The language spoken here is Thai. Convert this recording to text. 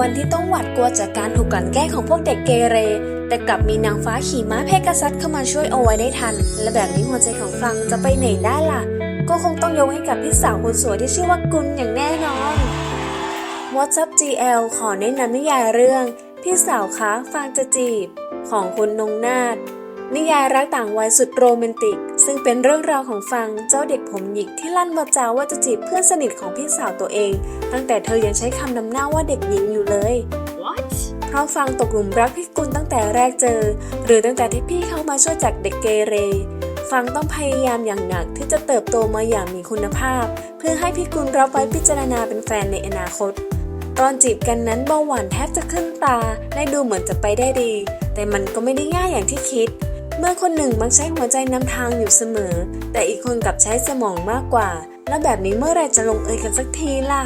วันที่ต้องหวาดกลัวจากการถูกกลั่นแกล้งของพวกเด็กเกเร แต่กลับมีนางฟ้าขี่ม้าเพกาซัสเข้ามาช่วยเอาไว้ได้ทัน และแบบนี้หัวใจของฟรังจะไปไหนได้ล่ะ ก็คงต้องยกให้กับพี่สาวคนสวยที่ชื่อว่ากุลอย่างแน่นอน What's up GL ขอแนะนำนิยายเรื่อง พี่สาวคะฟางจะจีบ ของคุณนงนาฏ นิยายรักต่างวัยสุดโรแมนติก ซึ่งเป็นเรื่องราวของฟังเจ้าเด็กผมหยิกที่ลั่นวาจาว่าจะจีบเพื่อนสนิทของพี่สาวตัวเอง ตั้งแต่เธอยังใช้คำนำหน้าว่าเด็กหญิงอยู่เลย What? เพราะฟังตกหลุมรักพี่กุลตั้งแต่แรกเจอ หรือตั้งแต่ที่พี่เข้ามาช่วยจากเด็กเกเร ฟังต้องพยายามอย่างหนักที่จะเติบโตมาอย่างมีคุณภาพ เพื่อให้พี่กุลรับไว้พิจารณาเป็นแฟนในอนาคตตอนจีบกันนั้นเบาหวานแทบจะขึ้นตาและดูเหมือนจะไปได้ดี แต่มันก็ไม่ได้ง่ายอย่างที่คิด เมื่อคนหนึ่งมักใช้หัวใจนำทางอยู่เสมอ แต่อีกคนกลับใช้สมองมากกว่า แล้วแบบนี้เมื่อไรจะลงเอยกันสักทีล่ะ